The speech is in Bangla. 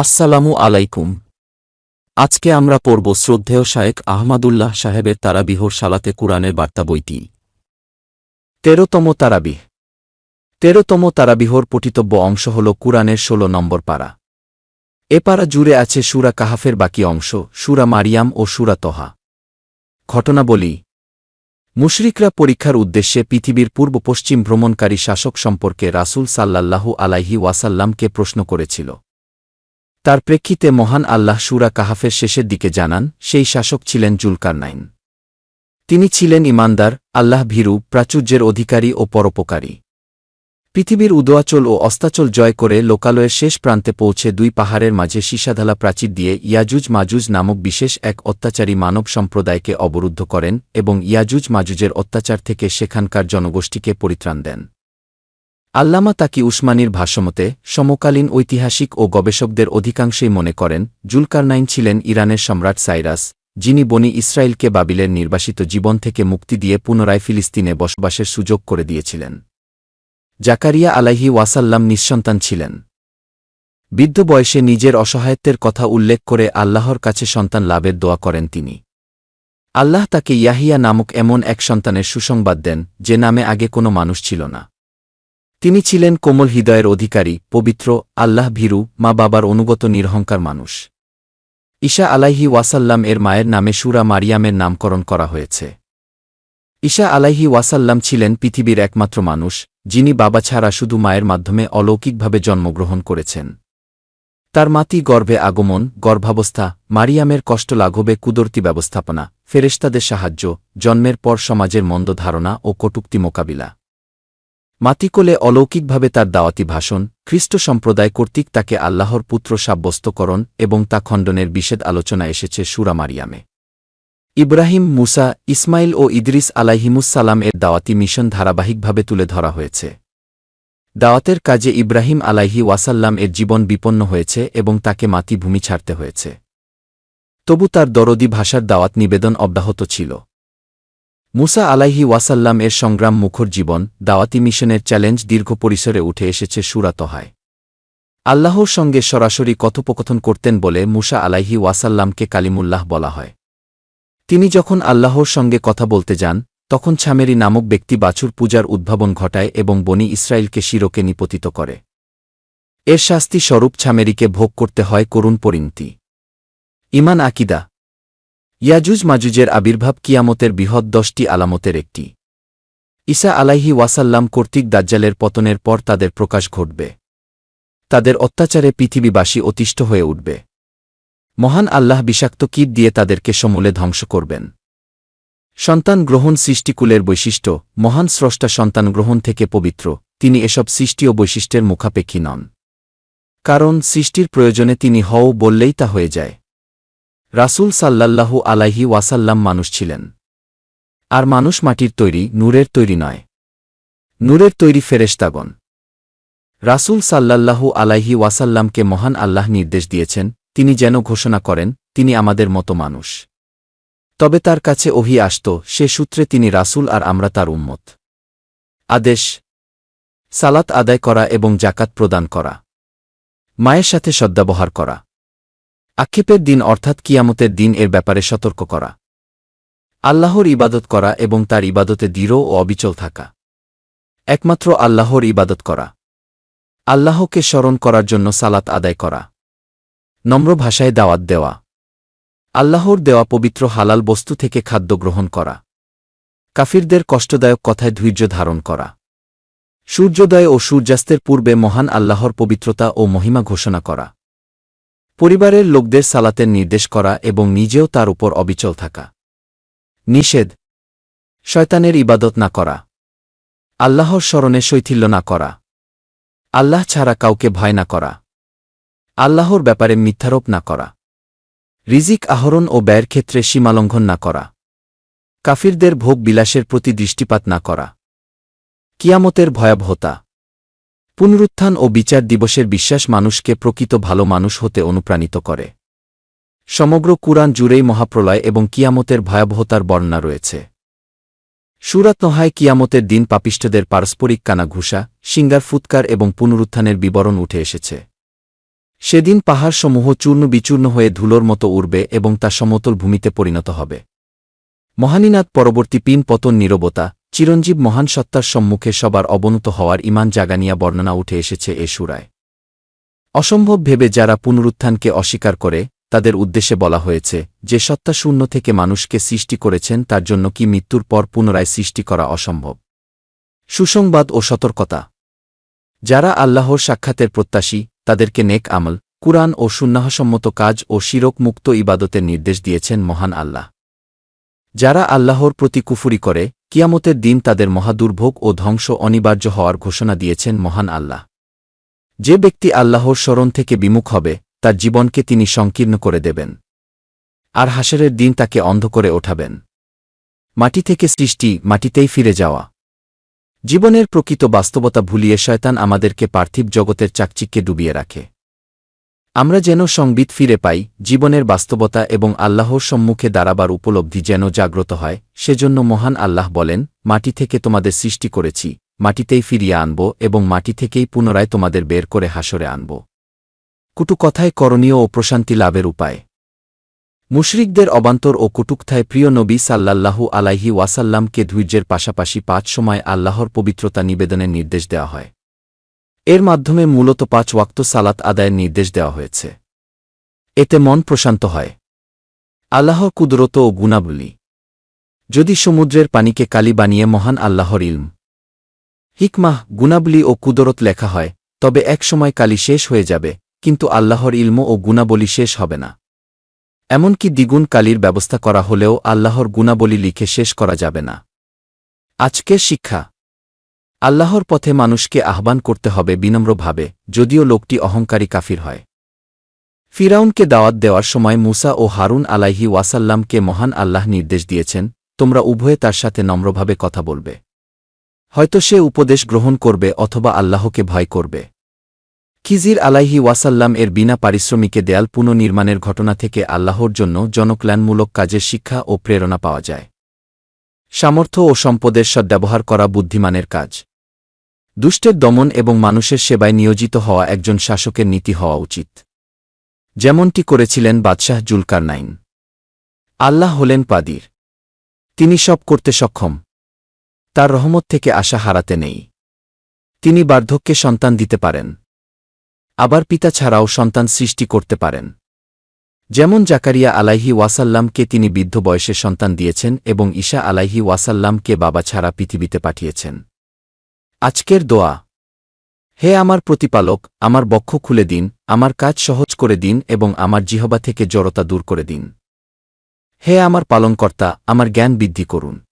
আসসালামু আলাইকুম। আজকে আমরা পড়ব শ্রদ্ধেয় শায়েক আহমাদুল্লাহ সাহেবের তারাবিহর সালাতে কুরআনের বার্তা বইটি। তেরোতম তারাবিহ। তেরোতম তারাবিহর পঠিতব্য অংশ হল কুরআনের ষোলো নম্বর পারা। এ পারা জুড়ে আছে সুরা কাহাফের বাকি অংশ, সুরা মারিয়াম ও সুরা তহা। ঘটনা বলি, মুশরিকরা পরীক্ষার উদ্দেশ্যে পৃথিবীর পূর্ব পশ্চিম ভ্রমণকারী শাসক সম্পর্কে রাসূল সাল্লাল্লাহু আলাইহি ওয়াসাল্লামকে প্রশ্ন করেছিল। তার প্রেক্ষিতে মহান আল্লাহ সুরা কাহাফের শেষের দিকে জানান, সেই শাসক ছিলেন জুলকারনাইন। তিনি ছিলেন ইমানদার, আল্লাহ ভীরু, প্রাচুর্যের অধিকারী ও পরোপকারী। পৃথিবীর উদোয়াচল ও অস্তাচল জয় করে লোকালয়ের শেষ প্রান্তে পৌঁছে দুই পাহাড়ের মাঝে সীসাধালা প্রাচীর দিয়ে ইয়াজুজ মাজুজ নামক বিশেষ এক অত্যাচারী মানব সম্প্রদায়কে অবরুদ্ধ করেন এবং ইয়াজুজ মাজুজের অত্যাচার থেকে সেখানকার জনগোষ্ঠীকে পরিত্রাণ দেন। আল্লামা তাকি উসমানীর ভাষ্যমতে, সমকালীন ঐতিহাসিক ও গবেষকদের অধিকাংশই মনে করেন, জুলকারনাইন ছিলেন ইরানের সম্রাট সাইরাস, যিনি বনি ইসরায়েলকে বাবিলের নির্বাসিত জীবন থেকে মুক্তি দিয়ে পুনরায় ফিলিস্তিনে বসবাসের সুযোগ করে দিয়েছিলেন। জাকারিয়া আলাইহি ওয়াসাল্লাম নিঃসন্তান ছিলেন। বৃদ্ধ বয়সে নিজের অসহায়ত্বের কথা উল্লেখ করে আল্লাহর কাছে সন্তান লাভের দোয়া করেন তিনি। আল্লাহ তাকে ইয়াহিয়া নামক এমন এক সন্তানের সুসংবাদ দেন, যে নামে আগে কোনো মানুষ ছিল না। তিনি ছিলেন কোমল হৃদয়ের অধিকারী, পবিত্র, আল্লাহ ভীরু, মা বাবার অনুগত নিরহংকার মানুষ। ঈশা আলাইহি ওয়াসাল্লাম এর মায়ের নামে সুরা মারিয়ামের নামকরণ করা হয়েছে। ঈশা আলাইহি ওয়াসাল্লাম ছিলেন পৃথিবীর একমাত্র মানুষ, যিনি বাবা ছাড়া শুধু মায়ের মাধ্যমে অলৌকিকভাবে জন্মগ্রহণ করেছেন। তার মাতি গর্ভে আগমন, গর্ভাবস্থা, মারিয়ামের কষ্ট লাঘবে কুদরতি ব্যবস্থাপনা, ফেরেশতাদের সাহায্য, জন্মের পর সমাজের মন্দ ধারণা ও কটুক্তি মোকাবিলা। মাতিকোলে অলৌকিকভাবে তার দাওয়াতি ভাষণ, খ্রিস্ট সম্প্রদায় কর্তৃক তাকে আল্লাহর পুত্র সাব্যস্তকরণ এবং তা খণ্ডনের বিশেদ আলোচনা এসেছে সুরা মারিয়ামে। ইব্রাহিম, মুসা, ইসমাইল ও ইদ্রিস আলাইহিমুসালাম এর দাওয়াতি মিশন ধারাবাহিকভাবে তুলে ধরা হয়েছে। দাওয়াতের কাজে ইব্রাহিম আলাইহি ওয়াসাল্লাম এর জীবন বিপন্ন হয়েছে এবং তাকে মাতৃভূমি ছাড়তে হয়েছে। তবু তার দরদি ভাষার দাওয়াত নিবেদন অব্যাহত ছিল। মুসা আলাইহি ওয়াসাল্লাম এর সংগ্রাম মুখর জীবন, দাওয়াতি মিশনের চ্যালেঞ্জ দীর্ঘ পরিসরে উঠে এসেছে সুরাতহায় আল্লাহর সঙ্গে সরাসরি কথোপকথন করতেন বলে মুসা আলাইহি ওয়াসাল্লামকে কালিমুল্লাহ বলা হয়। তিনি যখন আল্লাহর সঙ্গে কথা বলতে যান, তখন ছামেরি নামক ব্যক্তি বাছুর পূজার উদ্ভাবন ঘটায় এবং বনি ইসরায়েলকে শিরকে নিপতিত করে। এর শাস্তি স্বরূপ ছামেরিকে ভোগ করতে হয় করুণ পরিণতি। ইমান আকিদা ইয়াজুজ মাজুজের আবির্ভাব কিয়ামতের বৃহৎ দশটি আলামতের একটি। ঈসা আলাইহি ওয়াসাল্লাম কর্তৃক দাজ্জালের পতনের পর তাদের প্রকাশ ঘটবে। তাদের অত্যাচারে পৃথিবীবাসী অতিষ্ঠ হয়ে উঠবে। মহান আল্লাহ বিষাক্ত কীট দিয়ে তাদেরকে সমূলে ধ্বংস করবেন। সন্তান গ্রহণ সৃষ্টিকুলের বৈশিষ্ট্য, মহান স্রষ্টা সন্তান গ্রহণ থেকে পবিত্র, তিনি এসব সৃষ্টি ও বৈশিষ্ট্যের মুখাপেক্ষী নন। কারণ সৃষ্টির প্রয়োজনে তিনি হও বললেই তা হয়ে যায়। রাসূল সাল্লাল্লাহু আলাইহি ওয়াসাল্লাম মানুষ ছিলেন। আর মানুষ মাটির তৈরি, নূরের তৈরি নয়। নূরের তৈরি ফেরেশতাগণ। রাসূল সাল্লাল্লাহু আলাইহি ওয়াসাল্লামকে মহান আল্লাহ নির্দেশ দিয়েছেন, তিনি যেন ঘোষণা করেন, তিনি আমাদের মতো মানুষ। তবে তার কাছে ওহি আসত, সে সূত্রে তিনি রাসূল আর আমরা তার উম্মত। আদেশ, সালাত আদায় করা এবং জাকাত প্রদান করা। মায়ের সাথে সদ্ব্যবহার করা। আক্ষেপের দিন অর্থাৎ কিয়ামতের দিন এর ব্যাপারে সতর্ক করা। আল্লাহর ইবাদত করা এবং তার ইবাদতে দৃঢ় ও অবিচল থাকা। একমাত্র আল্লাহর ইবাদত করা। আল্লাহকে স্মরণ করার জন্য সালাত আদায় করা। নম্র ভাষায় দাওয়াত দেওয়া। আল্লাহর দেওয়া পবিত্র হালাল বস্তু থেকে খাদ্য গ্রহণ করা। কাফিরদের কষ্টদায়ক কথায় ধৈর্য ধারণ করা। সূর্যোদয় ও সূর্যাস্তের পূর্বে মহান আল্লাহর পবিত্রতা ও মহিমা ঘোষণা করা। পরিবারের লোকদের সালাতের নির্দেশ করা এবং নিজেও তার উপর অবিচল থাকা। নিষেধ। শয়তানের ইবাদত না করা। আল্লাহর স্মরণে শৈথিল্য না করা। আল্লাহ ছাড়া কাউকে ভয় না করা। আল্লাহর ব্যাপারে মিথ্যারোপ না করা। রিজিক আহরণ ও ব্যয়ের ক্ষেত্রে সীমালঙ্ঘন না করা। কাফিরদের ভোগ বিলাসের প্রতি দৃষ্টিপাত না করা। কিয়ামতের ভয়াবহতা। পুনরুত্থান ও বিচার দিবসের বিশ্বাস মানুষকে প্রকৃত ভালো মানুষ হতে অনুপ্রাণিত করে। সমগ্র কুরআন জুড়েই মহাপ্রলয় এবং কিয়ামতের ভয়াবহতার বর্ণনা রয়েছে। সুরাত নহায় কিয়ামতের দিন পাপিষ্ঠদের পারস্পরিক কানাঘুষা, সিঙ্গার ফুৎকার এবং পুনরুত্থানের বিবরণ উঠে এসেছে। সেদিন পাহাড়সমূহ চূর্ণ বিচূর্ণ হয়ে ধুলোর মতো উড়বে এবং তা সমতল ভূমিতে পরিণত হবে। মহানীনাথ পরবর্তী পিন পতন নীরবতা চিরঞ্জীব মহান সত্তার সম্মুখে সবার অবনত হওয়ার ইমান জাগানিয়া বর্ণনা উঠে এসেছে এ সুরায়। অসম্ভব ভেবে যারা পুনরুত্থানকে অস্বীকার করে, তাদের উদ্দেশ্যে বলা হয়েছে, যে সত্তা শূন্য থেকে মানুষকে সৃষ্টি করেছেন তার জন্য কি মৃত্যুর পর পুনরায় সৃষ্টি করা অসম্ভব? সুসংবাদ ও সতর্কতা। যারা আল্লাহর সাক্ষাতের প্রত্যাশী, তাদেরকে নেক আমল, কুরআন ও সুন্নাহসম্মত কাজ ও শিরক মুক্ত ইবাদতের নির্দেশ দিয়েছেন মহান আল্লাহ। যারা আল্লাহর প্রতি কুফুরি করে কিয়ামতের দিন তাদের মহাদুর্ভোগ ও ধ্বংস অনিবার্য হওয়ার ঘোষণা দিয়েছেন মহান আল্লাহ। যে ব্যক্তি আল্লাহর স্মরণ থেকে বিমুখ হবে, তার জীবনকে তিনি সংকীর্ণ করে দেবেন। আর হাসরের দিন তাকে অন্ধ করে ওঠাবেন। মাটি থেকে সৃষ্টি মাটিতেই ফিরে যাওয়া। জীবনের প্রকৃত বাস্তবতা ভুলিয়ে শয়তান আমাদেরকে পার্থিব জগতের চাকচিক্যে ডুবিয়ে রাখে। আমরা যেন সংবিত ফিরে পাই, জীবনের বাস্তবতা এবং আল্লাহর সম্মুখে দাঁড়াবার উপলব্ধি যেন জাগ্রত হয়, সেজন্য মহান আল্লাহ বলেন, মাটি থেকে তোমাদের সৃষ্টি করেছি, মাটিতেই ফিরিয়ে আনব এবং মাটি থেকেই পুনরায় তোমাদের বের করে হাসরে আনব। কুটু কথায় করণীয় ও প্রশান্তি লাভের উপায়। মুশরিকদের অবান্তর ও কুটুকথায় প্রিয় নবী সাল্লাল্লাহু আলাইহি ওয়াসাল্লামকে ধৈর্যের পাশাপাশি পাঁচ সময় আল্লাহর পবিত্রতা নিবেদনের নির্দেশ দেওয়া হয়। এর মাধ্যমে মূলত পাঁচ ওয়াক্ত সালাত আদায়ের নির্দেশ দেওয়া হয়েছে। এতে মন প্রশান্ত হয়। আল্লাহ কুদরত ও গুণাবলী। যদি সমুদ্রের পানিকে কালি বানিয়ে মহান আল্লাহর ইলম। হিকমাহ, গুণাবলী ও কুদরত লেখা হয়, তবে এক সময় কালি শেষ হয়ে যাবে, কিন্তু আল্লাহর ইলম ও গুণাবলী শেষ হবে না। এমনকি দ্বিগুণ কালির ব্যবস্থা করা হলেও আল্লাহর গুণাবলী লিখে শেষ করা যাবে না। আজকের শিক্ষা। আল্লাহর পথে মানুষকে আহ্বান করতে হবে বিনম্রভাবে, যদিও লোকটি অহংকারী কাফির হয়। ফিরাউনকে দাওয়াত দেওয়ার সময় মুসা ও হারুন আলাইহি ওয়াসাল্লামকে মহান আল্লাহ নির্দেশ দিয়েছেন, তোমরা উভয়ে তার সাথে নম্রভাবে কথা বলবে। হয়তো সে উপদেশ গ্রহণ করবে অথবা আল্লাহকে ভয় করবে। খিজির আলাইহি ওয়াসাল্লাম এর বিনা পারিশ্রমিকে দেয়াল পুনর্নির্মাণের ঘটনা থেকে আল্লাহর জন্য জনকল্যাণমূলক কাজের শিক্ষা ও প্রেরণা পাওয়া যায়। সামর্থ্য ও সম্পদের সদ্ব্যবহার করা বুদ্ধিমানের কাজ। দুষ্টের দমন এবং মানুষের সেবায় নিয়োজিত হওয়া একজন শাসকের নীতি হওয়া উচিত। যেমনটি করেছিলেন বাদশাহ জুলকার নাইন আল্লাহ হলেন পাদির। তিনি সব করতে সক্ষম। তার রহমত থেকে আশা হারাতে নেই। তিনি বার্ধক্যে সন্তান দিতে পারেন। আবার পিতা ছাড়াও সন্তান সৃষ্টি করতে পারেন। যেমন জাকারিয়া আলাইহি ওয়াসাল্লামকে তিনি বৃদ্ধ বয়সে সন্তান দিয়েছেন এবং ঈশা আলাইহি ওয়াসাল্লামকে বাবা ছাড়া পৃথিবীতে পাঠিয়েছেন। আজকের দোয়া। হে আমার প্রতিপালক, আমার বক্ষ খুলে দিন, আমার কাজ সহজ করে দিন এবং আমার জিহবা থেকে জড়তা দূর করে দিন। হে আমার পালনকর্তা, আমার জ্ঞান বৃদ্ধি করুন।